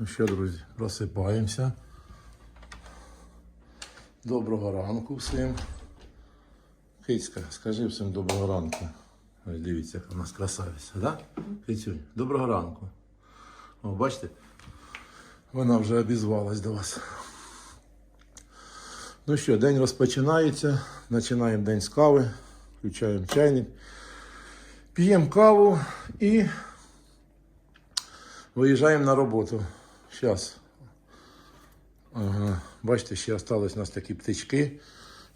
Ну що, друзі, просипаємося. Доброго ранку всім. Кицька, скажи всім доброго ранку. Ось дивіться, яка у нас красавиця, да? Кицюнь, доброго ранку. О, бачите? Вона вже обізвалась до вас. Ну що, день розпочинається. Починаємо день з кави, включаємо чайник, п'ємо каву і виїжджаємо на роботу. Зараз. Ага. Бачите, ще залишились у нас такі птички.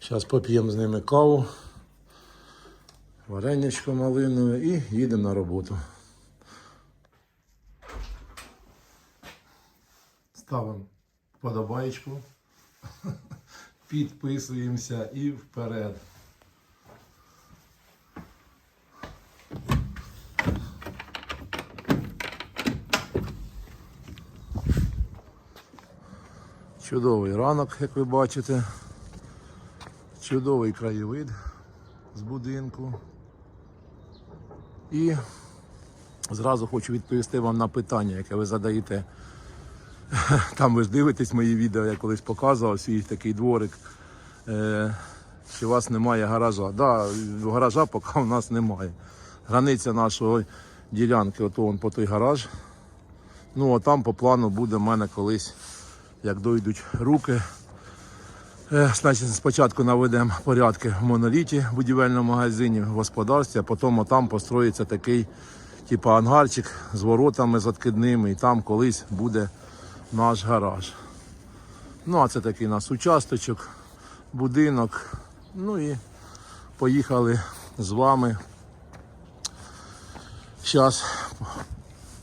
Зараз поп'ємо з ними каву, вареничко малинове і їдемо на роботу. Ставимо вподобаєчку, підписуємося і вперед. Чудовий ранок, як ви бачите. Чудовий краєвид з будинку. І зразу хочу відповісти вам на питання, яке ви задаєте. Там ви ж дивитесь мої відео, я колись показував свій такий дворик. Е, що у вас немає гаража. Да, гаража поки у нас немає. Границя нашої ділянки, ото вон по той гараж. Ну а там по плану буде в мене колись, як дойдуть руки. Е, Значить, спочатку наведемо порядки в моноліті в будівельному магазині, в господарстві, а потім там построїться такий, типу, ангарчик з воротами з откидними, і там колись буде наш гараж. Ну, а це такий у нас участочок, будинок. Ну і поїхали з вами. Зараз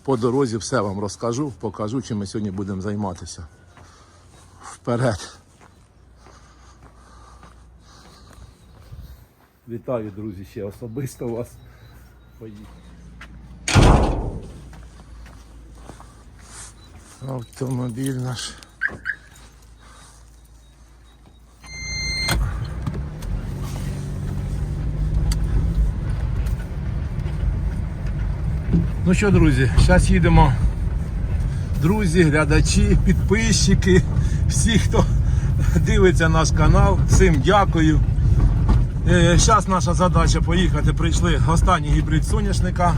по дорозі все вам розкажу, покажу, чим ми сьогодні будемо займатися. Вперед! Вітаю, друзі, ще особисто вас. Поїхали. Автомобіль наш. Ну що, друзі, зараз їдемо. Друзі, глядачі, підписчики, всі, хто дивиться наш канал, всім дякую. Зараз наша задача поїхати. Прийшли останній гібрид соняшника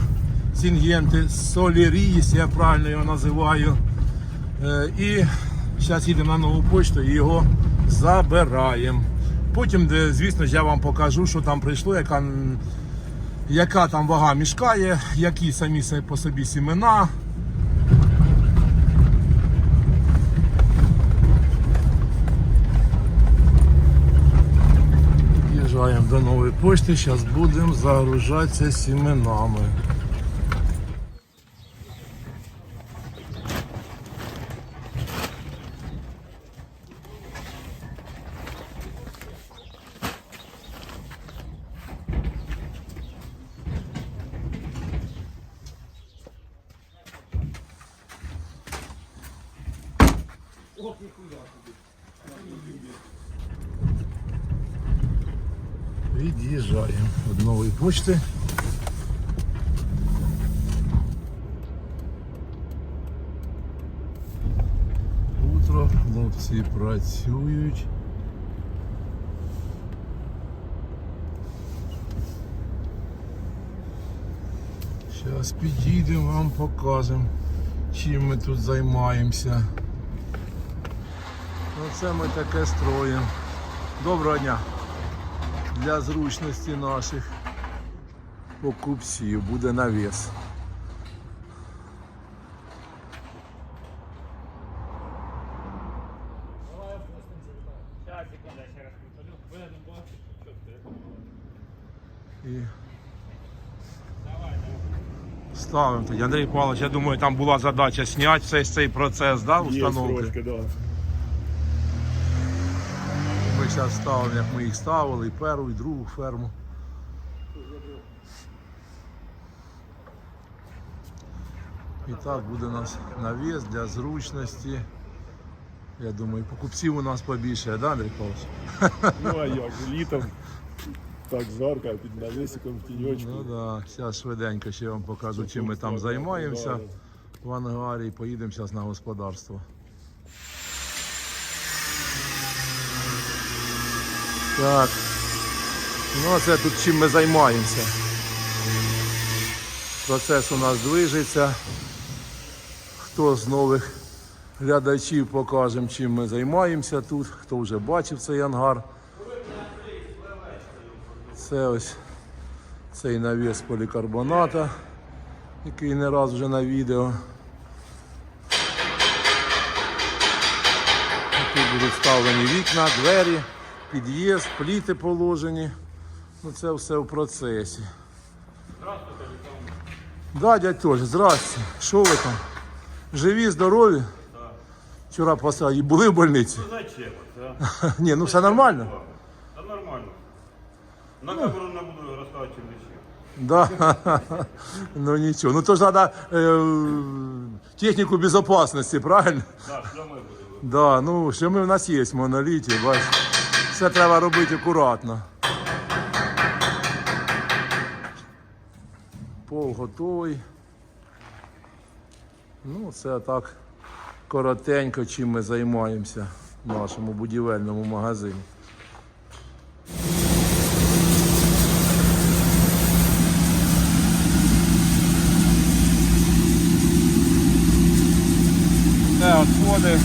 Сінгенти Соліріс, я правильно його називаю. Е, І зараз їдемо на нову почту і його забираємо. Потім, звісно я вам покажу, що там прийшло, яка, яка там вага мішкає, які самі по собі сімена. Їжджаємо до нової почти, зараз будемо загружатися сіменами. Від'їжджаємо від нової почти. Утро, хлопці працюють. Зараз підійдемо, вам покажемо, чим ми тут займаємося. Оце ми таке строїмо. Доброго дня! Для зручності наших покупців буде навіс. І ставимо тоді. Андрій Павлович, я думаю, там була задача зняти весь цей процес да, установки. Є да. Зараз ставимо, як ми їх ставили, і першу, і другу ферму. І так буде у нас навіс для зручності. Я думаю, покупців у нас побільше, да, Андрій Павлович? Ну а як, літом так жарко, під навісиком в тіньочку. Ну так, да. зараз швиденько ще вам покажу, чим ми там займаємося. в ангарі і поїдемо зараз на господарство. Так. Ну, це тут чим ми займаємося. Процес у нас движеться. Хто з нових глядачів покажемо, чим ми займаємося тут, хто вже бачив цей ангар. Це ось цей навіс полікарбоната, який не раз вже на відео. Тут будуть вставлені вікна, двері, під'їзд, пліти положені. Ну це все в процесі. Да, дядь Толь, здрасте. Що ви там? Живі, здорові? Вчора посадили. Були в больниці? Зачем? Да? Ні, ну все нормально. Да нормально. На камеру не буду розказувати, чим лишив. Да. Ну нічого. Ну то ж треба е, техніку безпечності, правильно? Да, шльоми буде. Да, ну що ми в нас є моноліті, бач. Все треба робити акуратно. Пол готовий. Ну, це так коротенько, чим ми займаємося в нашому будівельному магазині. Це відходи.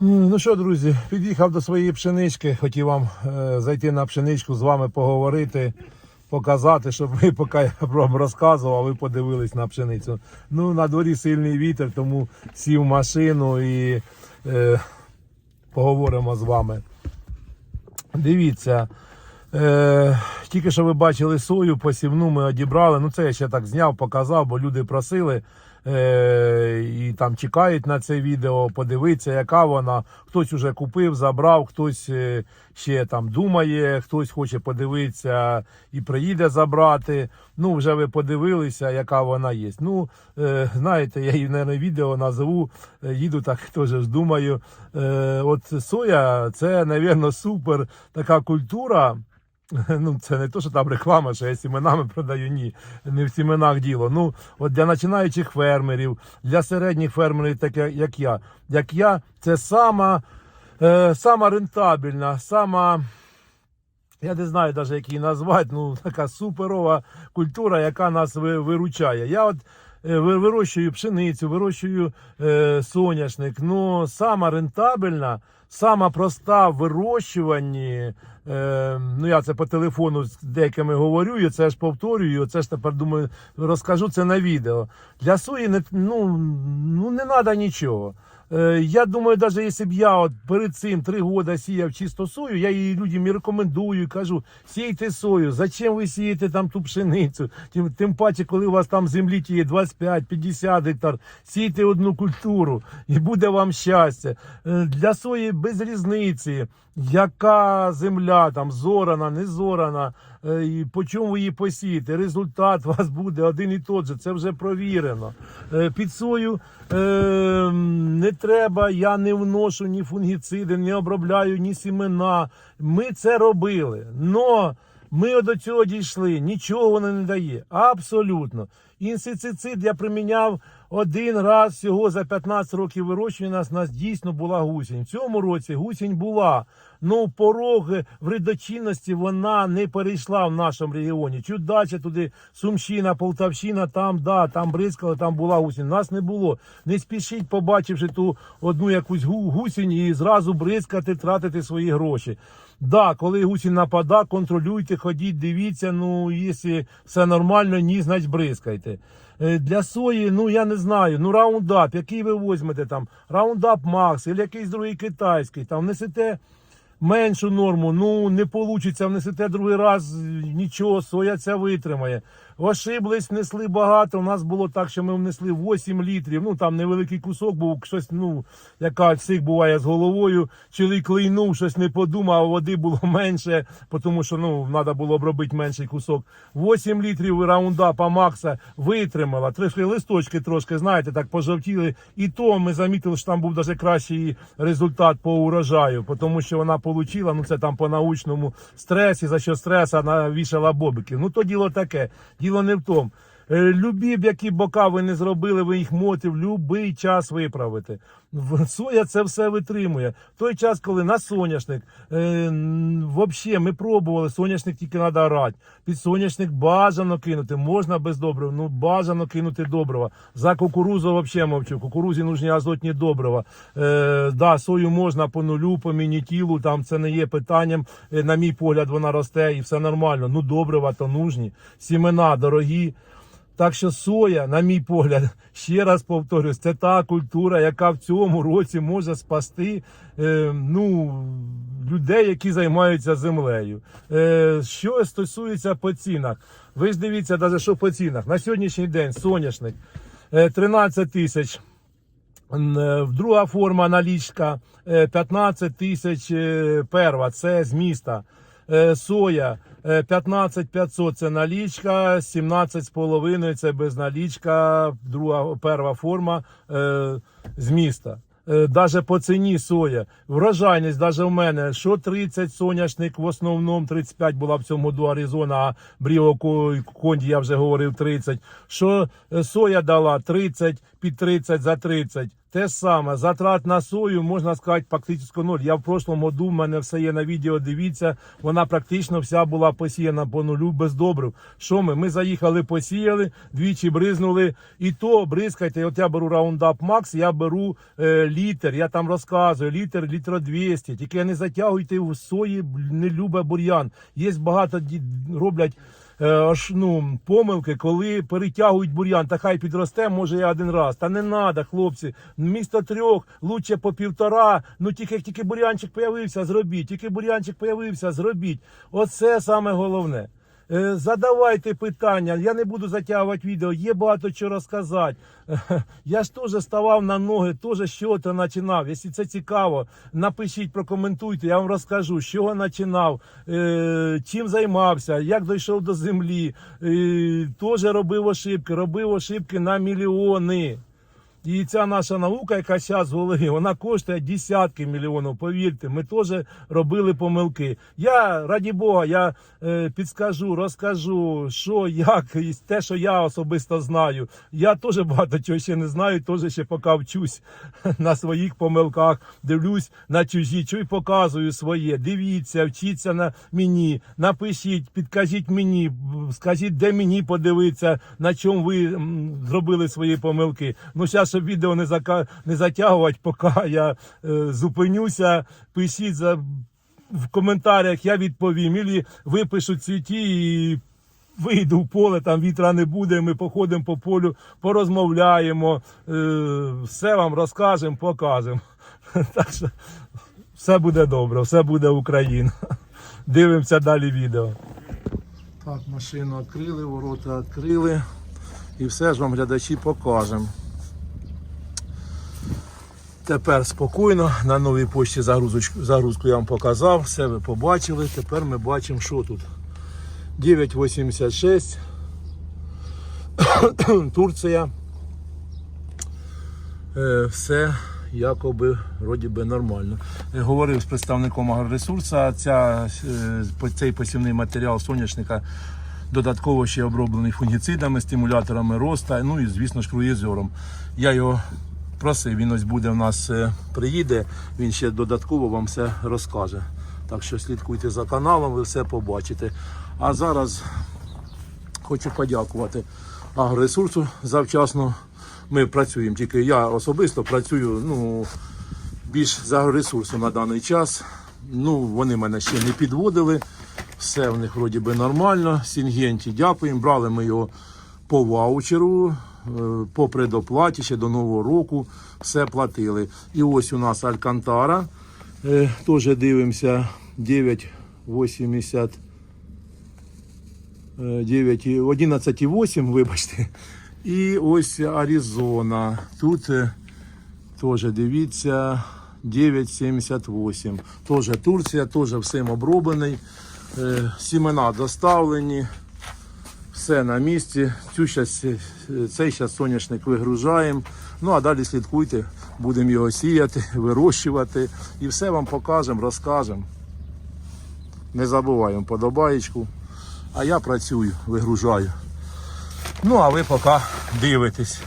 Ну що, друзі, під'їхав до своєї пшенички. Хотів вам е, зайти на пшеничку, з вами поговорити, показати, щоб ви, поки я вам розказував, ви подивились на пшеницю. Ну, на дворі сильний вітер, тому сів машину і е, поговоримо з вами. Дивіться. Е, тільки що ви бачили сою, посівну ми одібрали. Ну це я ще так зняв, показав, бо люди просили е, і там чекають на це відео, подивитися, яка вона. Хтось уже купив, забрав, хтось е, ще там думає, хтось хоче подивитися і приїде забрати. Ну, вже ви подивилися, яка вона є. Ну, е, знаєте, я її на відео назову, е, їду так теж думаю. От соя це, напевно, супер така культура. Ну, це не то, що там реклама, що я сіменами продаю, ні, не в сіменах діло. Ну, от для починаючих фермерів, для середніх фермерів, так як- я. Як я, це сама, е, сама рентабельна, сама. Я не знаю навіть, як її назвати, ну така суперова культура, яка нас виручає. Я от е, вирощую пшеницю, вирощую е, соняшник. Ну, сама рентабельна, сама проста в вирощуванні. Е, ну, я це по телефону з деякими говорю, і це ж повторюю, це ж тепер думаю, розкажу це на відео. Для сої не, ну, ну, не треба нічого. Е, Я думаю, навіть якщо б я от перед цим три роки сіяв чисто сою, я її людям і рекомендую, і кажу, сійте сою, зачем ви сієте там ту пшеницю? Тим, тим паче, коли у вас там землі тіє 25-50 гектар, сійте одну культуру і буде вам щастя. Е, Для сої без різниці, яка земля там зорана, не зорана, по чому її посієте. Результат у вас буде один і тот же, це вже провірено. Е, Під сою е, не треба, я не вношу ні фунгіциди, не обробляю ні сімена. Ми це робили. Но ми до цього дійшли, нічого воно не дає. Абсолютно. Інсектицид я приміняв один раз всього за 15 років вирощування. Нас, нас дійсно була гусінь. В цьому році гусінь була. Ну, пороги вредочинності вона не перейшла в нашому регіоні. Чуть далі туди Сумщина, Полтавщина, там, да, там бризкали, там була гусінь. Нас не було. Не спішіть, побачивши ту одну якусь гусінь і зразу бризкати, тратити свої гроші. Да, коли гусінь напада, контролюйте, ходіть, дивіться. Ну, якщо все нормально, ні, значить бризкайте. Е, Для сої, ну я не знаю. Ну раундап, який ви візьмете там, раундап Макс, або якийсь другий китайський, там несете меншу норму, ну не вийде, внесете другий раз, нічого, соя ця витримає. Ошиблись, внесли багато. У нас було так, що ми внесли 8 літрів. Ну там невеликий кусок був, щось, ну, яка всіх буває з головою. Чоловік лийнув, щось не подумав, води було менше, тому що ну, треба було обробити менший кусок. 8 літрів раундапа Макса витримала. Трошки листочки трошки, знаєте, так пожовтіли. І то ми замітили, що там був даже кращий результат по урожаю, тому що вона отримала, ну це там по научному стресі, за що стрес вона вішала бобиків. Ну то діло таке, діло не в тому. Е, Любі б які бока ви не зробили, ви їх можете в будь-який час виправити. Соя це все витримує. В той час, коли на соняшник, е, взагалі ми пробували, соняшник тільки треба орати. Під соняшник бажано кинути, можна без добрива, ну бажано кинути добрива. За кукурузу взагалі мовчу. Кукурузі нужні азотні добрива. Е, да, сою можна по нулю, по мінітілу, там це не є питанням. Е, на мій погляд, вона росте і все нормально. Ну, добрива то нужні. Сімена дорогі. Так що соя, на мій погляд, ще раз повторюсь, це та культура, яка в цьому році може спасти е, ну, людей, які займаються землею. Е, що стосується по цінах, ви ж дивіться, навіть що по цінах. На сьогоднішній день соняшник е, 13 тисяч. Е, Друга форма налічка е, 15 тисяч е, перва, це з міста. Е, Соя е, 15 500 це налічка, 17 з половиною це безналічка, друга перша форма е, з міста. Е, Даже по ціні соя. Врожайність, даже в мене, що 30 соняшник, в основному 35 була в цьому году Аризона, а Бріо Конді, я вже говорив 30. Що е, соя дала 30 під 30 за 30. Те саме, затрат на сою, можна сказати, практично ноль. Я в прошлому году, в мене все є на відео, дивіться, вона практично вся була посіяна по нулю без добрив. Що ми? Ми заїхали, посіяли, двічі бризнули. І то бризкайте, от я беру Roundup Max, я беру е, літр, я там розказую, літр, літр 200. Тільки не затягуйте в сої, не любе бур'ян. Є багато роблять аж, ну, помилки, коли перетягують бур'ян, та хай підросте, може я один раз. Та не треба, хлопці. Місто трьох, лучше по півтора. Ну тільки як тільки бур'янчик появився, зробіть. Тільки бур'янчик появився, зробіть. Оце саме головне. Е, Задавайте питання, я не буду затягувати відео, є багато чого розказати. Я ж теж ставав на ноги, теж чого то починав. Якщо це цікаво, напишіть, прокоментуйте, я вам розкажу, з чого починав, е, чим займався, як дійшов до землі. Е, Теж робив ошибки, робив ошибки на мільйони. І ця наша наука, яка зараз голові, вона коштує десятки мільйонів. Повірте, ми теж робили помилки. Я, раді Бога, я е, підскажу, розкажу, що, як, і те, що я особисто знаю. Я теж багато чого ще не знаю, теж ще поки вчусь на своїх помилках, дивлюсь на чужі, чую, показую своє. Дивіться, вчіться на мені, напишіть, підкажіть мені, скажіть, де мені подивитися, на чому ви зробили свої помилки. Ну, зараз, щоб відео не, зака... не затягувати, поки я е, зупинюся, пишіть за... в коментарях, я відповім. Ілі випишу цвіті і вийду в поле, там вітра не буде, ми походимо по полю, порозмовляємо, е, все вам розкажемо, покажемо. Так що все буде добре, все буде Україна. Дивимося далі відео. Так, машину відкрили, ворота відкрили. І все ж вам глядачі покажемо. Тепер спокійно, на новій почті загрузочку, загрузку я вам показав, все ви побачили. Тепер ми бачимо, що тут. 9,86. Турція. Е, все якоби вроді би нормально. Е, Говорив з представником агроресурсу, ця, е, цей посівний матеріал соняшника додатково ще оброблений фунгіцидами, стимуляторами роста, ну і звісно ж круїзером. Я його просив, він ось буде в нас е, приїде, він ще додатково вам все розкаже. Так що слідкуйте за каналом, ви все побачите. А зараз хочу подякувати агроресурсу завчасно. Ми працюємо, тільки я особисто працюю ну, більш за агроресурсом на даний час. Ну, вони мене ще не підводили. Все в них вроді би нормально. Сінгенті дякуємо. Брали ми його по ваучеру, по предоплаті ще до Нового року. Все платили. І ось у нас Алькантара. Е, Теж дивимося 9,80. 11,8, вибачте. І ось Аризона. Тут е, теж дивіться 9,78. Теж Турція, теж всім оброблений. Е, Сімена доставлені. Все на місці. Цю щас, е, цей зараз соняшник вигружаємо. Ну а далі слідкуйте, будемо його сіяти, вирощувати і все вам покажемо, розкажемо. Не забуваємо подобаєчку. А я працюю, вигружаю. Ну, а ви поки дивитесь.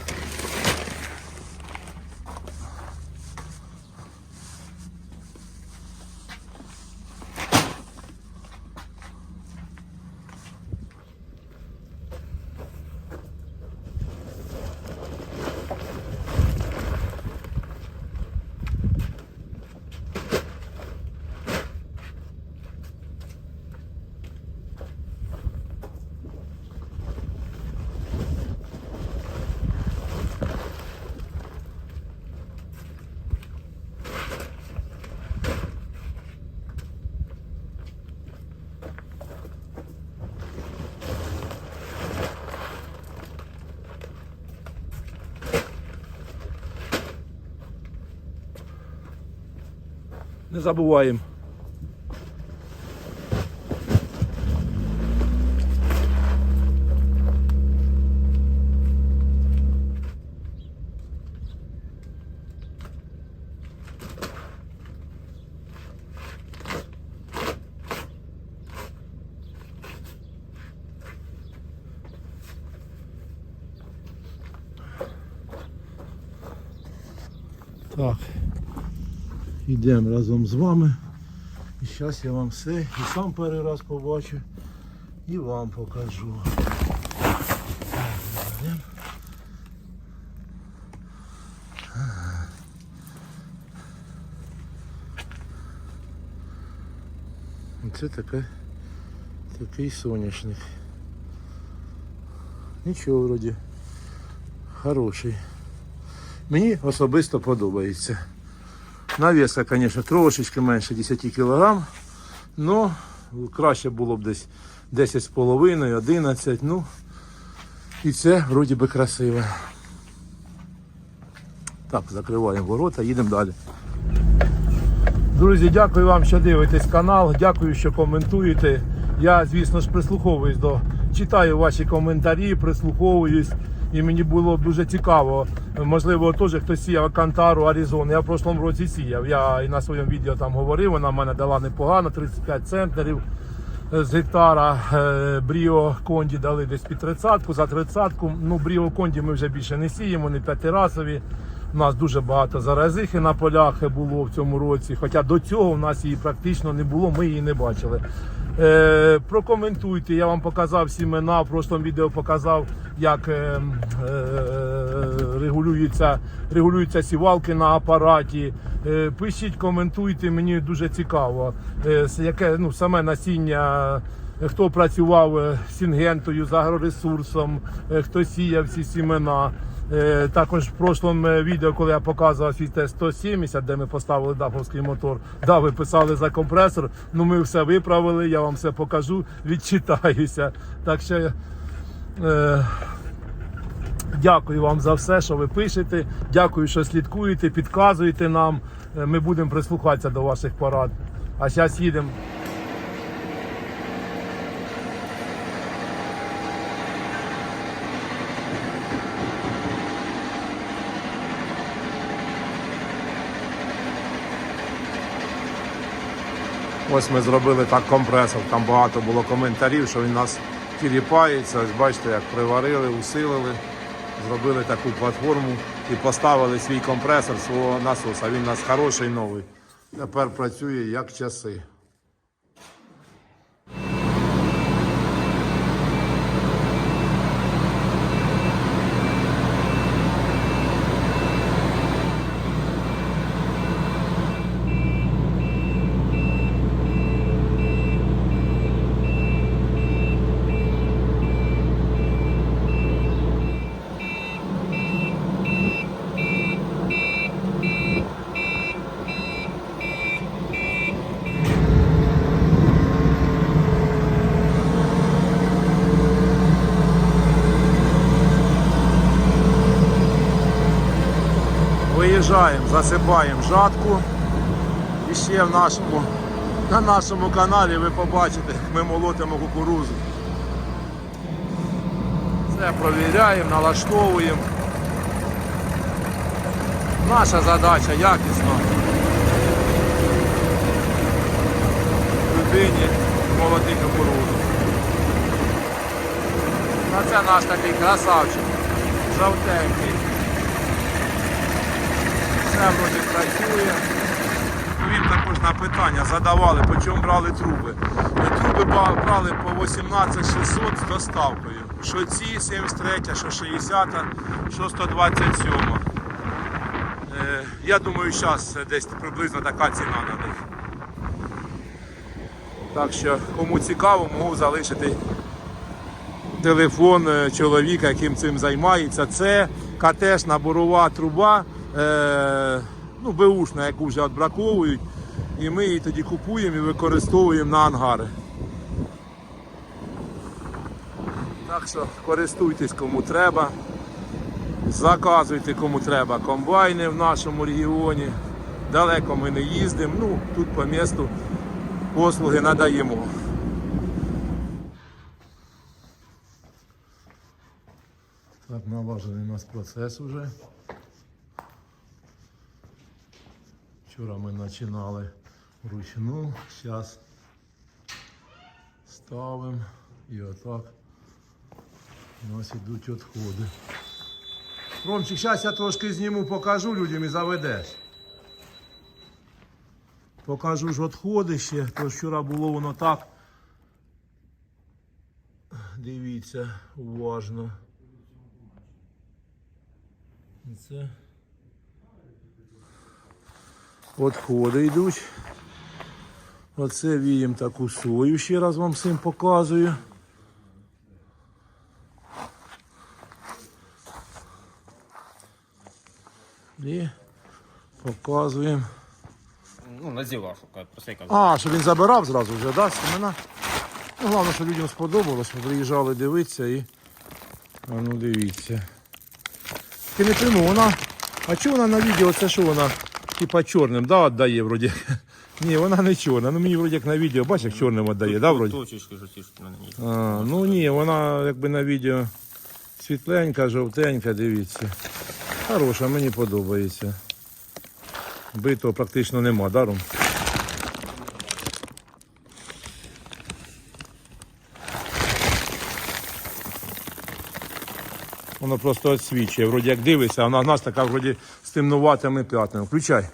Не забуваємо. Йдемо разом з вами. І зараз я вам все і сам перший раз побачу, і вам покажу. Це таке, такий соняшник. Нічого вроді. Хороший. Мені особисто подобається. Навіска, звісно, трошечки менше 10 кг, але краще було б десь 10,5, 11, ну і це вроді би красиво. Так, закриваємо ворота, їдемо далі. Друзі, дякую вам, що дивитесь канал. Дякую, що коментуєте. Я, звісно ж, прислуховуюсь до читаю ваші коментарі, прислуховуюсь. І мені було дуже цікаво. Можливо, теж хтось сіяв Кантару, Аризону. Я в прошлому році сіяв. Я і на своєму відео там говорив, вона в мене дала непогано, 35 центнерів з гектара. Е, Бріо Конді дали десь під 30-ку, за 30-ку. Ну, Бріо Конді ми вже більше не сіємо, не п'ятирасові. У нас дуже багато заразихи на полях було в цьому році. Хоча до цього у нас її практично не було, ми її не бачили. Е, прокоментуйте, я вам показав сімена, в прошлому відео показав, як е, е, регулюються, регулюються сівалки на апараті. Е, пишіть, коментуйте, мені дуже цікаво, е, яке ну, саме насіння. е, Хто працював е, з сінгентою, з агроресурсом, е, хто сіяв ці сімена. Е, Також в прошлому е, відео, коли я показував свій Т-170, де ми поставили дафовський мотор, да, ви писали за компресор, ну ми все виправили, я вам все покажу, відчитаюся. Так що е, дякую вам за все, що ви пишете. Дякую, що слідкуєте, підказуєте нам. Е, Ми будемо прислухатися до ваших порад. А зараз їдемо. Ось ми зробили так компресор. Там багато було коментарів, що він нас тіліпається. Ось бачите, як приварили, усилили, зробили таку платформу і поставили свій компресор свого насоса. Він у нас хороший новий. Тепер працює як часи. Виїжджаємо, засипаємо жатку. І ще в нашому, на нашому каналі ви побачите, як ми молотимо кукурузу. Все провіряємо, налаштовуємо. Наша задача якісно. Людині молоти кукурузу. А це наш такий красавчик. Жовтенький. Все вроді працює. Він також на питання задавали, по чому брали труби. Е, Труби брали по 18 600 з доставкою. Що ці 73, що 60, що 127. Е, Я думаю, зараз десь приблизно така ціна на них. Так що, кому цікаво, можу залишити телефон е, чоловіка, яким цим займається. Це катешна борова труба, е, ну, беушна, яку вже відбраковують. І ми її тоді купуємо і використовуємо на ангари. Так що користуйтесь кому треба. Заказуйте кому треба комбайни в нашому регіоні. Далеко ми не їздимо. Ну, тут по місту послуги надаємо. Так, налажений у нас процес уже. Вчора ми починали вручну, зараз ставимо і отак у нас йдуть відходи. Ромчик, зараз я трошки зніму, покажу людям і заведеш. Покажу ж відходи ще, то вчора було воно так. Дивіться уважно. Це відходи йдуть. Оце віємо таку сою, ще раз вам всім показую. І показуємо. Ну, називав, шукаю, просто кажу. А, що він забирав зразу вже, да, семена? Ну, головне, що людям сподобалось, ми приїжджали дивитися і. А ну дивіться. Ти не вона. А чого вона на відео, це що вона? Типа чорним, да, віддає вроді. Ні, вона не чорна. Ну мені вроді як на відео, бачиш, як чорним віддає, да, вроді? Точечки жовтішки на ній. А, ну ні, вона якби на відео світленька, жовтенька, дивіться. Хороша, мені подобається. Битого практично нема, даром. Воно просто відсвічує. Вроді як дивиться, а вона в нас така вроді з темнуватими п'ятнами. Включай.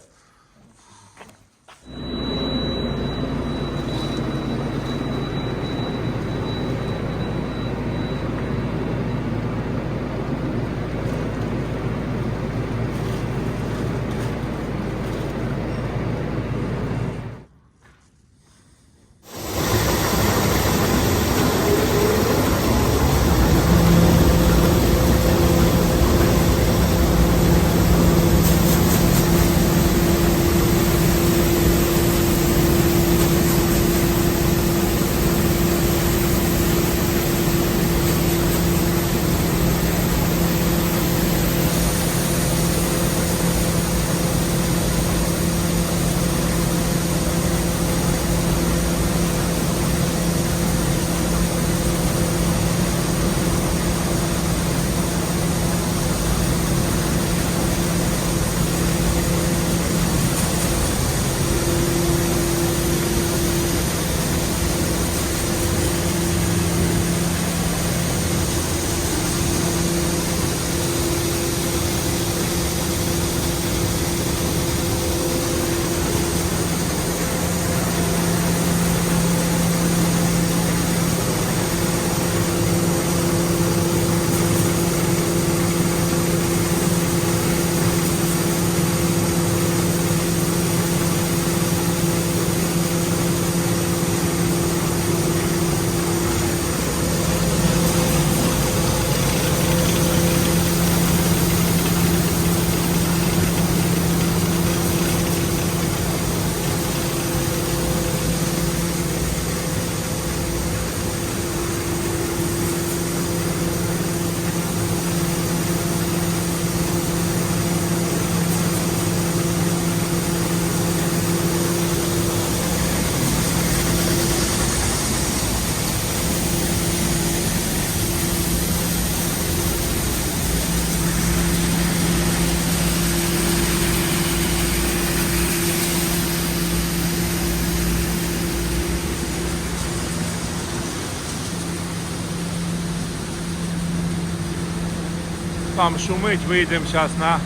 Там шумить, вийдемо зараз на,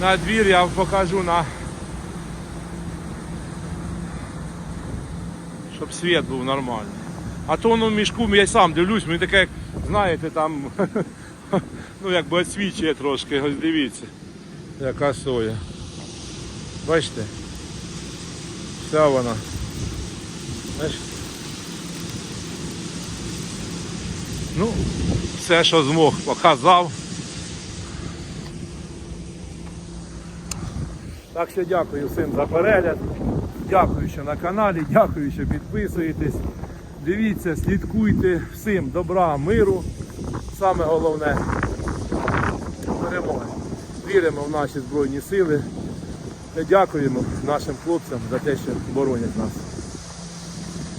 на двір, я вам покажу на. Щоб світ був нормальний. А то воно в мішку, я сам дивлюсь, мені таке, знаєте, там ну якби освічує трошки, ось дивіться, яка соя. Бачите? Вся вона. Бачите? Ну, все, що змог, показав. Так що дякую всім за перегляд. Дякую, що на каналі, дякую, що підписуєтесь. Дивіться, слідкуйте всім добра, миру. Саме головне перемоги. Віримо в наші Збройні Сили. Дякуємо нашим хлопцям за те, що боронять нас.